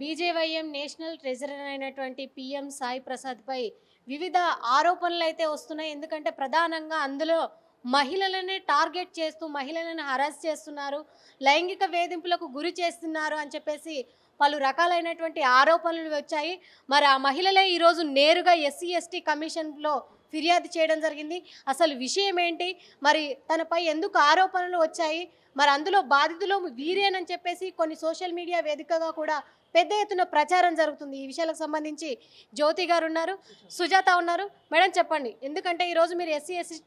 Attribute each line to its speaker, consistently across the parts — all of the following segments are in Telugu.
Speaker 1: బీజేవైఎం నేషనల్ ట్రెజరర్ అయినటువంటి పిఎం సాయి ప్రసాద్పై వివిధ ఆరోపణలు అయితే వస్తున్నాయి. ఎందుకంటే ప్రధానంగా అందులో మహిళలనే టార్గెట్ చేస్తూ మహిళలను హరాస్ చేస్తున్నారు లైంగిక వేధింపులకు గురి చేస్తున్నారు అని చెప్పేసి పలు రకాలైనటువంటి ఆరోపణలు వచ్చాయి. మరి ఆ మహిళలే ఈరోజు నేరుగా ఎస్సీ ఎస్టీ కమిషన్లో ఫిర్యాదు చేయడం జరిగింది. అసలు విషయం ఏంటి? మరి తనపై ఎందుకు ఆరోపణలు వచ్చాయి? మరి అందులో బాధితులు వీరేనని చెప్పేసి కొన్ని సోషల్ మీడియా వేదికగా కూడా పెద్ద ఎత్తున ప్రచారం జరుగుతుంది. ఈ విషయాలకు సంబంధించి జ్యోతి గారు ఉన్నారు సుజాత ఉన్నారు. మేడం చెప్పండి ఎందుకంటే ఈరోజు మీరు ఎస్సీ ఎస్సీ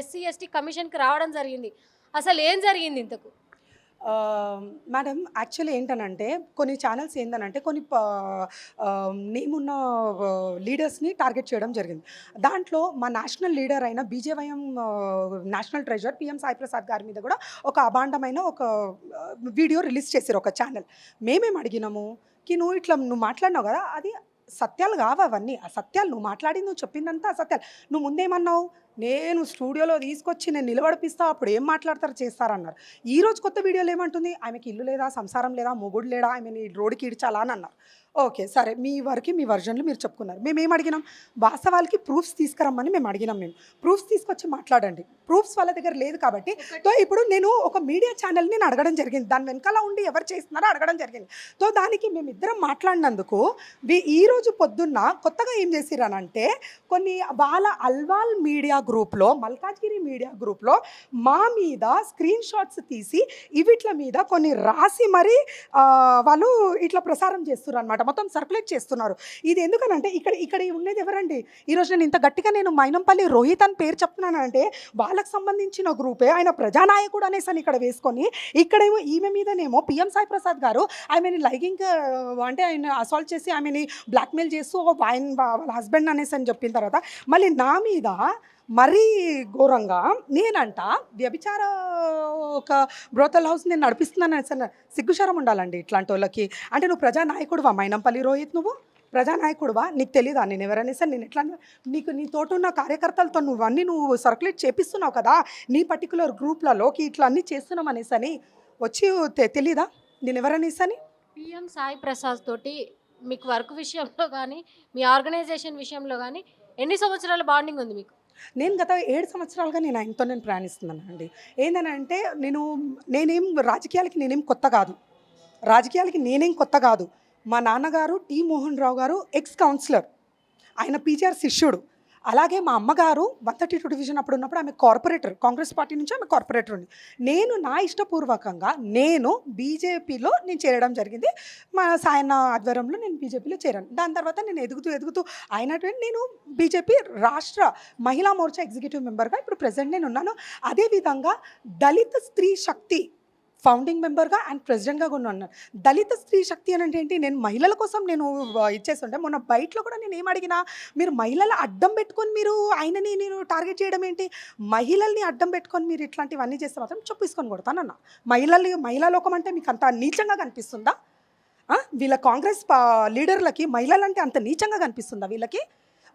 Speaker 1: ఎస్సీ ఎస్టీ కమిషన్కి రావడం జరిగింది. అసలు ఏం జరిగింది ఇంతకు?
Speaker 2: మేడం యాక్చువల్లీ ఏంటనంటే కొన్ని ఛానల్స్ ఏంటనంటే కొన్ని నేమున్న లీడర్స్ని టార్గెట్ చేయడం జరిగింది. దాంట్లో మా నేషనల్ లీడర్ అయిన BJYM national treasurer P M Sai Prasad గారి మీద కూడా ఒక అభాండమైన ఒక వీడియో రిలీజ్ చేశారు ఒక ఛానల్ మేమేం అడిగినాము? కి నువ్వు ఇట్లా నువ్వు మాట్లాడినావు కదా అది సత్యాలు కావు అవన్నీ. ఆ సత్యాలు నువ్వు మాట్లాడి నువ్వు చెప్పిందంతా సత్యాలు నువ్వు ముందేమన్నావు? నేను స్టూడియోలో తీసుకొచ్చి నేను నిలబడిపిస్తా అప్పుడు ఏం మాట్లాడతారు చేస్తారన్నారు. ఈ రోజు కొత్త వీడియోలో ఏమంటుంది? ఆమెకి ఇల్లు లేదా సంసారం లేదా మొగుడు లేడా ఆమెని రోడ్డుకి ఇడ్చాలా అని అన్నారు. ఓకే సరే మీ వరకు మీ వర్జన్లు మీరు చెప్పుకున్నారు. మేము ఏం అడిగినాం? వాస్తవాలకి ప్రూఫ్స్ తీసుకురమ్మని మేము అడిగినాం మేము. ప్రూఫ్స్ తీసుకొచ్చి మాట్లాడండి. ప్రూఫ్స్ వాళ్ళ దగ్గర లేదు కాబట్టి తో ఇప్పుడు నేను ఒక మీడియా ఛానల్ని నేను అడగడం జరిగింది. దాని వెనకాల ఉండి ఎవరు చేస్తున్నారో అడగడం జరిగింది. తో దానికి మేమిద్దరం మాట్లాడినందుకు వి- ఈ రోజు పొద్దున్న కొత్తగా ఏం చేసిరనంటే కొన్ని వాళ్ళ అల్వాల్ మీడియా గ్రూప్లో మల్కాజ్గిరి మీడియా గ్రూప్లో మా మీద స్క్రీన్ షాట్స్ తీసి ఇవిట్ల మీద కొన్ని రాసి మరీ వాళ్ళు ఇట్లా ప్రసారం చేస్తున్నారు అనమాట మొత్తం సర్క్యులేట్ చేస్తున్నారు. ఇది ఎందుకనంటే ఇక్కడ ఇక్కడ ఉండేది ఎవరండి? ఈరోజు నేను ఇంత గట్టిగా నేను మైనంపల్లి రోహిత్ అని పేరు చెప్తున్నానంటే వాళ్ళకి సంబంధించిన గ్రూపే. ఆయన ప్రజానాయకుడు అనేసి అని ఇక్కడ వేసుకొని ఇక్కడేమో ఈమె మీదనేమో పిఎం సాయి ప్రసాద్ గారు ఆమెని లైగింగ్ అంటే ఆయన అసాల్ట్ చేసి ఆమెని బ్లాక్మెయిల్ చేస్తూ ఒక ఆయన వాళ్ళ హస్బెండ్ అనేసి అని చెప్పిన తర్వాత మళ్ళీ నా మీద మరీ ఘోరంగా నేనంట వ్యభిచార ఒక బ్రోతల్ హౌస్ నేను నడిపిస్తున్నాను అసలు అన్న- సిగ్గుశరం ఉండాలండి ఇట్లాంటి వాళ్ళకి. అంటే నువ్వు ప్రజానాయకుడువా? మైనంపల్లి రోహిత్ నువ్వు? ప్రజానాయకుడువా? నీకు తెలీదా? నేను ఎవరైనా నేను ఎట్లా నీకు నీ తోట ఉన్న కార్యకర్తలతో నువ్వన్నీ నువ్వు సర్క్యులేట్ చేపిస్తున్నావు కదా? నీ పర్టికులర్ గ్రూప్లలోకి ఇట్లా అన్నీ చేస్తున్నాం అనేసని వచ్చి తెలీదా? నేను ఎవరనేసని
Speaker 1: పిఎం సాయి ప్రసాద్ తోటి మీకు వర్క్ విషయంలో కానీ మీ ఆర్గనైజేషన్ విషయంలో కానీ ఎన్ని సంవత్సరాల బాండింగ్ ఉంది మీకు?
Speaker 2: నేను గత ఏడు సంవత్సరాలుగా నేను ఆయనతో నేను ప్రయాణిస్తున్నాను అండి ఏంటంటే నేను నేనేం రాజకీయాలకి నేనేం కొత్త కాదు. రాజకీయాలకి నేనేం కొత్త కాదు. మా నాన్నగారు టి మోహన్ రావు గారు ఎక్స్ కౌన్సిలర్. ఆయన పీజీఆర్ శిష్యుడు. అలాగే మా అమ్మగారు వన్ థర్టీ టూ డివిజన్ అప్పుడు ఉన్నప్పుడు ఆమె కార్పొరేటర్ కాంగ్రెస్ పార్టీ నుంచి ఆమె కార్పొరేటర్ ఉంది నేను నా ఇష్టపూర్వకంగా నేను బీజేపీలో నేను చేరడం జరిగింది. మా సాయన్న ఆధ్వర్యంలో నేను బీజేపీలో చేరాను. దాని తర్వాత నేను ఎదుగుతూ ఎదుగుతూ అయినటువంటి నేను బీజేపీ రాష్ట్ర మహిళా మోర్చా ఎగ్జిక్యూటివ్ మెంబర్గా ఇప్పుడు ప్రెసిడెంట్ నేను ఉన్నాను. అదేవిధంగా దళిత స్త్రీ శక్తి ఫౌండింగ్ మెంబర్గా అండ్ ప్రెసిడెంట్గా కూడా ఉన్నారు దళిత స్త్రీ శక్తి అని అంటే ఏంటి? నేను మహిళల కోసం నేను ఆ, ఇచ్చేస్తుంటే మొన్న బయటలో కూడా నేను ఏం అడిగినా మీరు మహిళల అడ్డం పెట్టుకొని మీరు ఆయనని నేను టార్గెట్ చేయడం ఏంటి? మహిళల్ని అడ్డం పెట్టుకొని మీరు ఇట్లాంటివన్నీ చేస్తే మాత్రం చొప్పించుకొని కొడతానన్న మహిళలు మహిళా లోకం అంటే మీకు అంత నీచంగా కనిపిస్తుందా? వీళ్ళ కాంగ్రెస్ పా- లీడర్లకి మహిళలంటే అంత నీచంగా కనిపిస్తుందా వీళ్ళకి?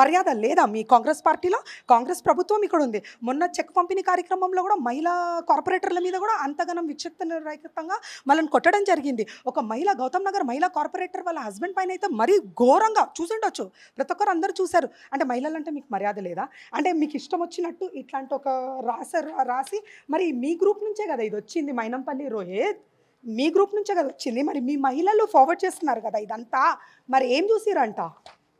Speaker 2: మర్యాద లేదా మీ కాంగ్రెస్ పార్టీలో? కాంగ్రెస్ ప్రభుత్వం ఇక్కడ ఉంది. మొన్న చెక్ పంపిణీ కార్యక్రమంలో కూడా మహిళా కార్పొరేటర్ల మీద కూడా అంతగనం విక్షిప్త నిర్రహితంగా వాళ్ళని కొట్టడం జరిగింది. ఒక మహిళ గౌతమ్ నగర్ మహిళా కార్పొరేటర్ వాళ్ళ హస్బెండ్ పైన అయితే మరీ ఘోరంగా చూసుండొచ్చు. ప్రతి ఒక్కరు అందరూ చూశారు. అంటే మహిళలు అంటే మీకు మర్యాద లేదా? అంటే మీకు ఇష్టం వచ్చినట్టు ఇట్లాంటి ఒక రాసారు రాసి మరి మీ గ్రూప్ నుంచే కదా ఇది వచ్చింది? మైనంపల్లి రోహిత్ మీ గ్రూప్ నుంచే కదా వచ్చింది? మరి మీ మహిళలు ఫార్వర్డ్ చేస్తున్నారు కదా ఇదంతా? మరి ఏం చూసిరంట?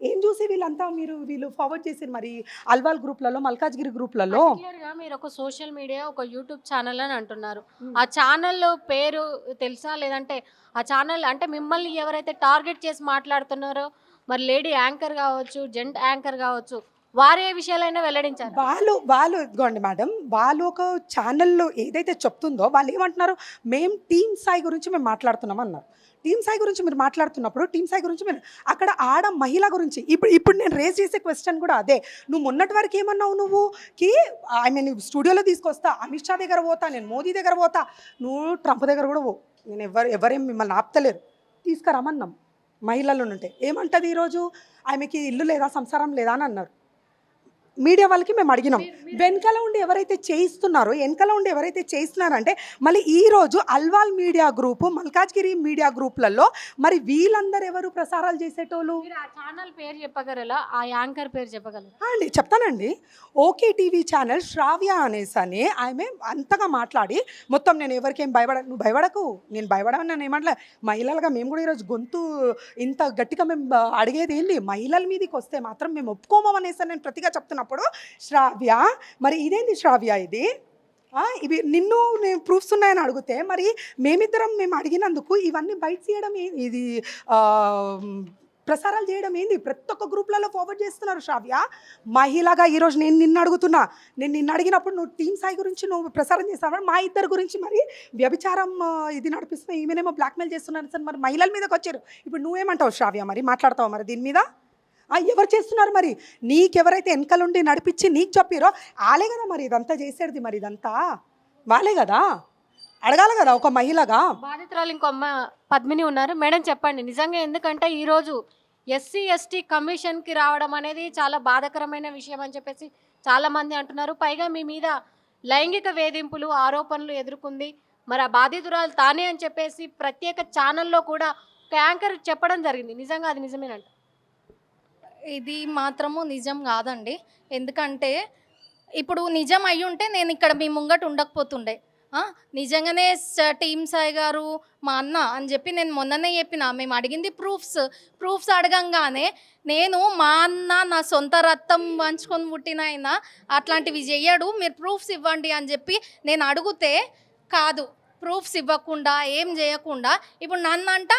Speaker 2: ఏం చూసి వీళ్ళంతా మీరు వీళ్ళు ఫార్వర్డ్ చేసి మరి అల్వాల్ గ్రూప్లలో మల్కాజ్గిరి గ్రూప్లలో?
Speaker 1: గా మీరు ఒక సోషల్ మీడియా ఒక యూట్యూబ్ ఛానల్ అని అంటున్నారు. ఆ ఛానల్ పేరు తెలుసా? లేదంటే ఆ ఛానల్ అంటే మిమ్మల్ని ఎవరైతే టార్గెట్ చేసి మాట్లాడుతున్నారో మరి లేడీ యాంకర్ కావచ్చు జెంట్ యాంకర్ కావచ్చు వారే విషయాలైనా వెల్లడించారు?
Speaker 2: వాళ్ళు వాళ్ళు ఇదిగోండి మేడం వాళ్ళు ఒక ఛానల్లో ఏదైతే చెప్తుందో వాళ్ళు ఏమంటున్నారు? మేము టీమ్ సాయి గురించి మేము మాట్లాడుతున్నాం అన్నారు. టీమ్ సాయి గురించి మీరు మాట్లాడుతున్నప్పుడు టీమ్ సాయి గురించి మీరు అక్కడ ఆడ మహిళ గురించి ఇప్పుడు ఇప్పుడు నేను రేస్ చేసే క్వశ్చన్ కూడా అదే. నువ్వు మొన్నటి వరకు ఏమన్నావు నువ్వు? కి ఐ మీన్ స్టూడియోలో తీసుకొస్తా అమిత్ షా దగ్గర పోతా నేను మోదీ దగ్గర పోతా నువ్వు ట్రంప్ దగ్గర కూడా పో. నేను ఎవరు ఎవరేం మిమ్మల్ని ఆపుతలేరు. తీసుకురమ్మన్నాం. మహిళలు ఉంటే. ఏమంటది ఈరోజు ఆమెకి ఇల్లు లేదా సంసారం లేదా అని అన్నారు. మీడియా వాళ్ళకి మేము అడిగినాం. వెనకాల ఉండి ఎవరైతే చేయిస్తున్నారో వెనకాల ఉండి ఎవరైతే చేయిస్తున్నారంటే మళ్ళీ ఈ రోజు Alwal media group Malkajgiri media గ్రూప్లలో మరి వీళ్ళందరూ ఎవరు ప్రసారాలు చేసేటోళ్ళు?
Speaker 1: ఛానల్ పేరు చెప్పగలరా? ఆ యాంకర్ పేరు చెప్పగలరా?
Speaker 2: అండి చెప్తానండి. ఓకే టీవీ ఛానల్ శ్రావ్య అనేసి అని ఆమె అంతగా మాట్లాడి మొత్తం నేను ఎవరికేం భయపడ నువ్వు భయపడకు నేను భయపడని నేను ఏమంటలే. మహిళలుగా మేము కూడా ఈరోజు గొంతు ఇంత గట్టిగా మేము అడిగేది ఏంది? మహిళల మీదకి వస్తే మాత్రం మేము ఒప్పుకోము అనేసి నేను ప్రతిగా చెప్తున్నప్పుడు శ్రావ్య మరి ఇదేంది శ్రావ్య ఇది? ఇవి నిన్ను నేను ప్రూఫ్స్ ఉన్నాయని అడిగితే మరి మేమిద్దరం మేము అడిగినందుకు ఇవన్నీ బయట తీయడం ఏ- ఇది ప్రసారాలు చేయడం ఏంది? ప్రతి ఒక్క గ్రూప్లలో ఫార్వర్డ్ చేస్తున్నారు శ్రావ్య. మహిళగా ఈరోజు నేను నిన్ను అడుగుతున్నా. నేను నిన్ను అడిగినప్పుడు నువ్వు టీమ్ సాయి గురించి నువ్వు ప్రసారం చేస్తావు మా ఇద్దరు గురించి మరి వ్యభిచారం ఇది నడిపిస్తున్నా ఈమెనేమో బ్లాక్మెయిల్ చేస్తున్నారు సార్ మరి మహిళల మీదకి వచ్చారు. ఇప్పుడు నువ్వేమంటావు శ్రావ్య మరి? మాట్లాడతావు మరి దీని మీద? ఎవరు చేస్తున్నారు మరి? నీకెవరైతే వెనకలుండి నడిపించి నీకు చెప్పారో ఆలే కదా మరి ఇదంతా చేసేది మరి ఇదంతా. వాళ్ళే కదా? అడగాలి కదా ఒక మహిళగా?
Speaker 1: బాధితురాలు ఇంకో అమ్మ పద్మిని ఉన్నారు. మేడం చెప్పండి నిజంగా ఎందుకంటే ఈరోజు ఎస్సీ ఎస్టీ కమిషన్కి రావడం అనేది చాలా బాధకరమైన విషయం అని చెప్పేసి చాలామంది అంటున్నారు. పైగా మీ మీద లైంగిక వేధింపులు ఆరోపణలు ఎదుర్కొంది. మరి ఆ బాధితురాలు తానే అని చెప్పేసి ప్రత్యేక ఛానల్లో కూడా ఒక యాంకర్ చెప్పడం జరిగింది. నిజంగా అది నిజమేనంట.
Speaker 3: ఇది మాత్రము నిజం కాదండి. ఎందుకంటే ఇప్పుడు నిజం అయి ఉంటే నేను ఇక్కడ మీ ముంగట ఉండకపోతుండే. నిజంగానే టీమ్ సాయి గారు మా అన్న అని చెప్పి నేను మొన్ననే చెప్పిన మేము అడిగింది ప్రూఫ్స్. ప్రూఫ్స్ అడగంగానే నేను మా అన్న నా సొంత రక్తం పంచుకొని పుట్టిన ఆయన అట్లాంటివి చెయ్యడు మీరు ప్రూఫ్స్ ఇవ్వండి అని చెప్పి నేను అడిగితే కాదు. ప్రూఫ్స్ ఇవ్వకుండా ఏం చేయకుండా ఇప్పుడు నన్ను అంట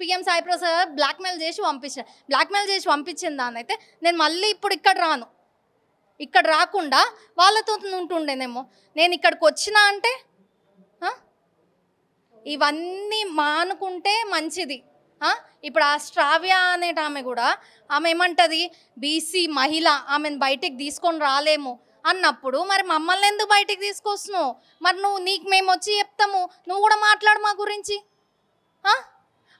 Speaker 3: పిఎం సాయి ప్రసాద్ బ్లాక్మెయిల్ చేసి పంపించిన బ్లాక్మెయిల్ చేసి పంపించిన దాన్ని అయితే నేను మళ్ళీ ఇప్పుడు ఇక్కడ రాను. ఇక్కడ రాకుండా వాళ్ళతో ఉంటుండేనేమో. నేను ఇక్కడికి వచ్చినా అంటే ఇవన్నీ మానుకుంటే మంచిది. ఇప్పుడు ఆ శ్రావ్య అనేట ఆమె కూడా ఆమె ఏమంటది? బీసీ మహిళ ఆమెను బయటికి తీసుకొని రాలేము అన్నప్పుడు మరి మమ్మల్ని ఎందుకు బయటికి తీసుకొస్తున్నావు? మరి నువ్వు నీకు మేము వచ్చి చెప్తాము. నువ్వు కూడా మాట్లాడు మా గురించి. ఆ?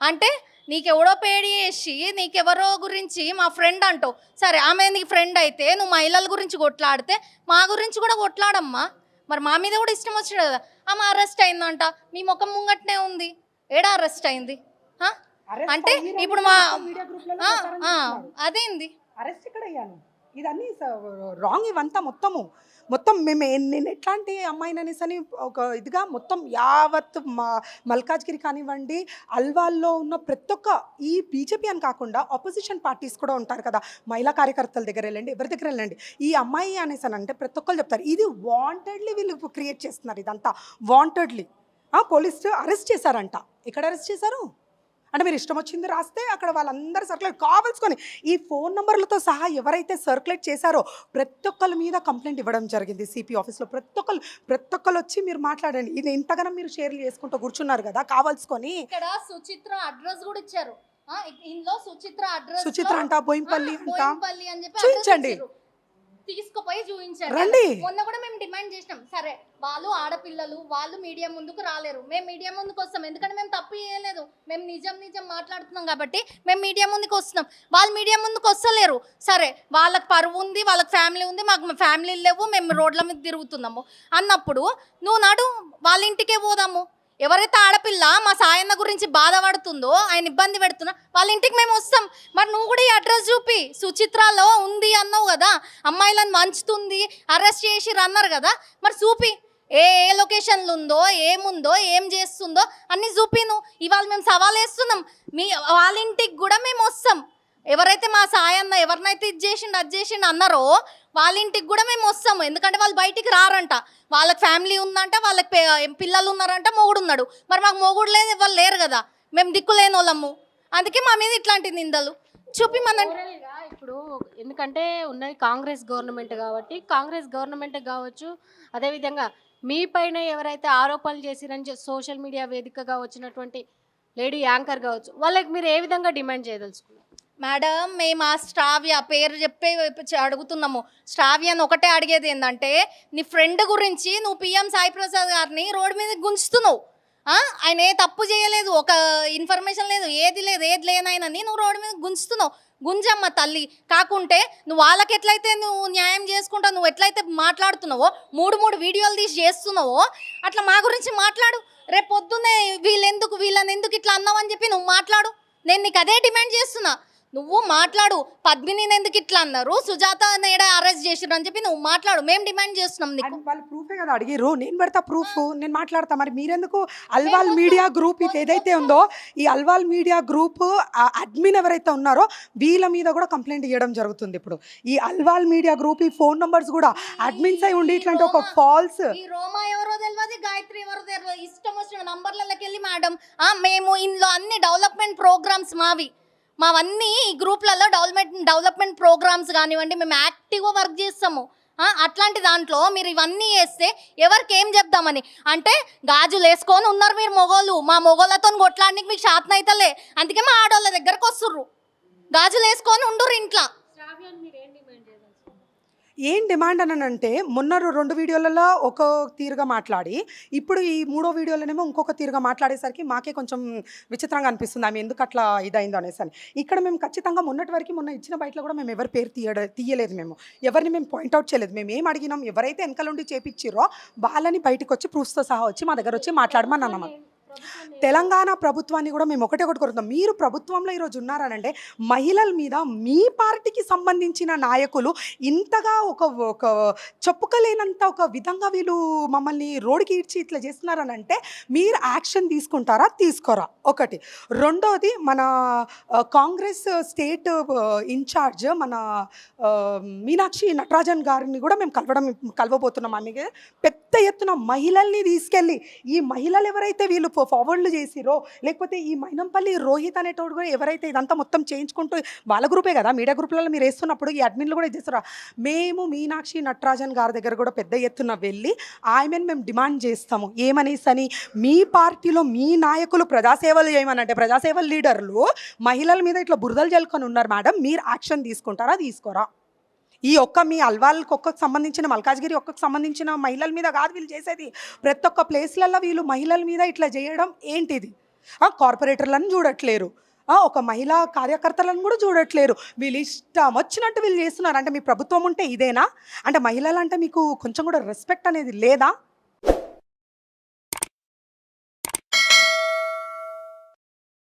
Speaker 3: అంటే నీకెవడో పేడి చేసి నీకెవరో గురించి మా ఫ్రెండ్ అంటావు. సరే ఆమె నీకు ఫ్రెండ్ అయితే నువ్వు మహిళల గురించి కొట్లాడితే మా గురించి కూడా కొట్లాడమ్మా. మరి మా మీద కూడా ఇష్టం వచ్చింది కదా. ఆమె అరెస్ట్ అయిందంట. మీ ముఖం ముంగట్నే ఉంది. ఏడా అరెస్ట్ అయింది? అంటే ఇప్పుడు మా అదేంది?
Speaker 2: అరెస్ట్ ఎక్కడ అయ్యాను ఇదన్నీ రాంగ్ ఇవంతా మొత్తము. మొత్తం మేము నేను ఎట్లాంటి అమ్మాయిని అనేసి అని ఒక ఇదిగా మొత్తం యావత్ మా మల్కాజ్గిరి కానివ్వండి అల్వాల్లో ఉన్న ప్రతి ఒక్క ఈ బీజేపీ అని కాకుండా ఆపోజిషన్ పార్టీస్ కూడా ఉంటారు కదా మహిళా కార్యకర్తల దగ్గర వెళ్ళండి ఎవరి దగ్గర వెళ్ళండి ఈ అమ్మాయి అనేసి అని అంటే ప్రతి ఒక్కరు చెప్తారు ఇది వాంటెడ్లీ వీళ్ళు క్రియేట్ చేస్తున్నారు ఇదంతా వాంటెడ్లీ పోలీసు అరెస్ట్ చేశారంట. ఎక్కడ అరెస్ట్ చేశారు? అంటే మీరు ఇష్టం వచ్చింది రాస్తే అక్కడ వాళ్ళందరూ సర్క్యులేట్ కావాల్సుకొని ఈ ఫోన్ నంబర్లతో సహా ఎవరైతే సర్క్యులేట్ చేశారో ప్రతి ఒక్కరి మీద కంప్లైంట్ ఇవ్వడం జరిగింది సిపి ఆఫీస్లో. ప్రతి ఒక్కరు ప్రతి ఒక్కరు వచ్చి మీరు మాట్లాడండి. ఇది ఇంతగానో మీరు షేర్లు చేసుకుంటూ కూర్చున్నారు కదా కావాల్సుకొని
Speaker 3: ఇక్కడ సుచిత్ర అడ్రస్ కూడా ఇచ్చారు. ఇందులో సుచిత్ర అడ్రస్
Speaker 2: సుచిత్ర అంట బోయింపల్లి అంట? చూపించండి.
Speaker 3: తీసుకుపోయి చూపించారు
Speaker 2: రండి.
Speaker 3: మొన్న కూడా మేము డిమాండ్ చేసినాం. సరే వాళ్ళు ఆడపిల్లలు వాళ్ళు మీడియా ముందుకు రాలేరు. మేము మీడియా ముందుకు వస్తాం. ఎందుకంటే మేము తప్పు చేయలేదు. మేము నిజం నిజం మాట్లాడుతున్నాం కాబట్టి మేము మీడియా ముందుకు వస్తున్నాం. వాళ్ళు మీడియా ముందుకు వస్తలేరు. సరే వాళ్ళకి పరువు ఉంది వాళ్ళకి ఫ్యామిలీ ఉంది మాకు ఫ్యామిలీ లేవు మేము రోడ్ల మీద తిరుగుతున్నాము. అన్నప్పుడు నువ్వు నాడు వాళ్ళ ఇంటికే పోదాము. ఎవరైతే ఆడపిల్ల మా సాయన్న గురించి బాధపడుతుందో ఆయన ఇబ్బంది పెడుతున్నా వాళ్ళ ఇంటికి మేము వస్తాం. మరి నువ్వు కూడా ఈ అడ్రస్ చూపి. సుచిత్రాలో ఉంది అన్నావు కదా అమ్మాయిలను మంచుతుంది అరెస్ట్ చేసి అన్నారు కదా మరి చూపి. ఏ ఏ లొకేషన్లు ఉందో ఏముందో ఏం చేస్తుందో అన్నీ చూపిను ఇవాళ మేము సవాల్ వేస్తున్నాం. మీ వాళ్ళ ఇంటికి కూడా మేము వస్తాం. ఎవరైతే మా సాయన్న ఎవరినైతే ఇది చేసిండు అది చేసిండు అన్నారో వాళ్ళ ఇంటికి కూడా మేము వస్తాము. ఎందుకంటే వాళ్ళు బయటికి రారంట. వాళ్ళకి ఫ్యామిలీ ఉందంట వాళ్ళకి పిల్లలు ఉన్నారంట మొగుడు ఉన్నాడు. మరి మాకు మొగుడు లేదు ఎవరు లేరు కదా. మేము దిక్కులేని వాళ్ళము అందుకే మా మీద ఇట్లాంటి నిందలు. చూపి
Speaker 1: ఇప్పుడు ఎందుకంటే ఉన్నది కాంగ్రెస్ గవర్నమెంట్ కాబట్టి కాంగ్రెస్ గవర్నమెంట్ కావచ్చు అదేవిధంగా మీ పైన ఎవరైతే ఆరోపణలు చేసిరని సోషల్ మీడియా వేదికగా వచ్చినటువంటి లేడీ యాంకర్ కావచ్చు వాళ్ళకి మీరు ఏ విధంగా డిమాండ్ చేయదలుచుకున్నారు?
Speaker 3: మేడం మేము ఆ స్ట్రావ్య పేరు చెప్పే అడుగుతున్నాము. స్ట్రావ్య అని ఒకటే అడిగేది ఏంటంటే నీ ఫ్రెండ్ గురించి నువ్వు పిఎం సాయి ప్రసాద్ గారిని రోడ్డు మీద గుంజుతున్నావు. ఆయన ఏ తప్పు చేయలేదు ఒక ఇన్ఫర్మేషన్ లేదు ఏది లేదు ఏది లేనాయనని నువ్వు రోడ్డు మీద గుంజుతున్నావు. గుంజమ్మ తల్లి కాకుంటే నువ్వు వాళ్ళకి ఎట్లయితే నువ్వు న్యాయం చేసుకుంటావు నువ్వు ఎట్లయితే మాట్లాడుతున్నావో మూడు మూడు వీడియోలు తీసి చేస్తున్నావో అట్లా మా గురించి మాట్లాడు. రేపు పొద్దున్నే వీళ్ళెందుకు వీళ్ళని ఎందుకు ఇట్లా అన్నావు అని చెప్పి నువ్వు మాట్లాడు. నేను నీకు అదే డిమాండ్ చేస్తున్నా. నువ్వు మాట్లాడు. పద్మిని ఎందుకు ఇట్లా అన్నారు? సుజాత నేడ అరెస్ట్ చేసిర్రు అని చెప్పి నువ్వు మాట్లాడు. మేము డిమాండ్ చేస్తున్నాం నీకు.
Speaker 2: వాళ్ళు ప్రూఫే కదా అడిగిర్రు. నేను పెడతా ప్రూఫ్ నేను మాట్లాడతా. మరి మీరెందుకు అల్వాల్ మీడియా గ్రూప్ ఇది ఏదైతే ఉందో ఈ అల్వాల్ మీడియా గ్రూప్ అడ్మిన్ ఎవరైతే ఉన్నారో వీళ్ళ మీద కూడా కంప్లైంట్ ఇవ్వడం జరుగుతుంది ఇప్పుడు. ఈ అల్వాల్ మీడియా గ్రూప్ ఈ ఫోన్ నంబర్స్ కూడా అడ్మిన్స్ అయి ఉండి ఇట్లాంటి ఒక ఫాల్స్
Speaker 3: ఈ రోమా ఎవరో తెలియదు గాయత్రి ఎవరో తెలియదు ఇష్టం వచ్చిన నంబర్లకి వెళ్ళి మేడం ఆ, మేము ఇందులో అన్ని డెవలప్మెంట్ ప్రోగ్రామ్స్ మావి. మావన్నీ ఈ గ్రూప్లలో డెవలప్మెంట్ డెవలప్మెంట్ ప్రోగ్రామ్స్ కానివ్వండి మేము యాక్టివ్గా వర్క్ చేస్తాము. అట్లాంటి దాంట్లో మీరు ఇవన్నీ చేస్తే ఎవరికి ఏం చెప్దామని? అంటే గాజులు వేసుకొని ఉన్నారు మీరు మొగోళ్ళు. మా మొగోళ్ళతో కొట్లాడడానికి మీకు శాతం అవుతలే అందుకే మా ఆడవాళ్ళ దగ్గరకు వస్తుర్రు. గాజులు వేసుకొని ఉండుర్రు ఇంట్లో
Speaker 1: శ్రావ్యాన్ని మీరు ఏం డిమాండ్ చేయదలుచుకున్నారు
Speaker 2: ఏం డిమాండ్ అని అంటే మొన్న రెండు వీడియోలలో ఒక తీరుగా మాట్లాడి ఇప్పుడు ఈ మూడో వీడియోలోనేమో ఇంకొక తీరుగా మాట్లాడేసరికి మాకే కొంచెం విచిత్రంగా అనిపిస్తుంది. ఆమె ఎందుకు అట్లా ఇదైందో అనేసి అని. ఇక్కడ మేము ఖచ్చితంగా మొన్నటి వరకు మొన్న ఇచ్చిన బయటలో కూడా మేము ఎవరి పేరు తీయడ తీయలేదు మేము. ఎవరిని మేము పాయింట్అవుట్ చేయలేదు. మేము ఏం అడిగినాం ఎవరైతే వెనకలుండి ఉండి వాళ్ళని బయటకు వచ్చి ప్రూఫ్స్తో సహా వచ్చి మా దగ్గర వచ్చి మాట్లాడమని అన్నమాట తెలంగాణ ప్రభుత్వాన్ని కూడా మేము ఒకటే ఒకటి కోరుతున్నాం మీరు ప్రభుత్వంలో ఈరోజు ఉన్నారనంటే మహిళల మీద మీ పార్టీకి సంబంధించిన నాయకులు ఇంతగా ఒక ఒక చెప్పుకోలేనంత ఒక విధంగా వీళ్ళు మమ్మల్ని రోడ్కి ఈడ్చి ఇట్లా చేస్తున్నారనంటే మీరు యాక్షన్ తీసుకుంటారా? తీసుకోరా? ఒకటి. రెండోది మన కాంగ్రెస్ స్టేట్ ఇన్ఛార్జ్ మన మీనాక్షి నటరాజన్ గారిని కూడా మేము కలవడం కలవబోతున్నాం. ఆమెకి పెద్ద ఎత్తున మహిళల్ని తీసుకెళ్ళి ఈ మహిళలు ఎవరైతే వీళ్ళు ఫార్వర్డ్లు చేసిరో లేకపోతే ఈ మైనంపల్లి రోహిత్ అనేటోడు కూడా ఎవరైతే ఇదంతా మొత్తం చేయించుకుంటూ వాళ్ళ గ్రూపే కదా మీడియా గ్రూప్లలో మీరు వేస్తున్నప్పుడు ఈ అడ్మిన్లు కూడా చేస్తారా? మేము మీనాక్షి నటరాజన్ గారి దగ్గర కూడా పెద్ద ఎత్తున వెళ్ళి ఆమెను మేము డిమాండ్ చేస్తాము. ఏమనేసి అని మీ పార్టీలో మీ నాయకులు ప్రజాసేవలు చేయమనంటే ప్రజాసేవల లీడర్లు మహిళల మీద ఇట్లా బురదలు జల్లుకొని ఉన్నారు మేడం మీరు యాక్షన్ తీసుకుంటారా తీసుకోరా? ఈ ఒక్క మీ అల్వాల్కి ఒక్కకు సంబంధించిన మల్కాజ్గిరి ఒక్కకు సంబంధించిన మహిళల మీద కాదు వీళ్ళు చేసేది. ప్రతి ఒక్క ప్లేస్లలో వీళ్ళు మహిళల మీద ఇట్లా చేయడం ఏంటిది? కార్పొరేటర్లను చూడట్లేరు. ఒక మహిళా కార్యకర్తలను కూడా చూడట్లేరు. వీళ్ళు ఇష్టం వచ్చినట్టు వీళ్ళు చేస్తున్నారు. అంటే మీ ప్రభుత్వం ఉంటే ఇదేనా? అంటే మహిళలు అంటే మీకు కొంచెం కూడా రెస్పెక్ట్ అనేది లేదా?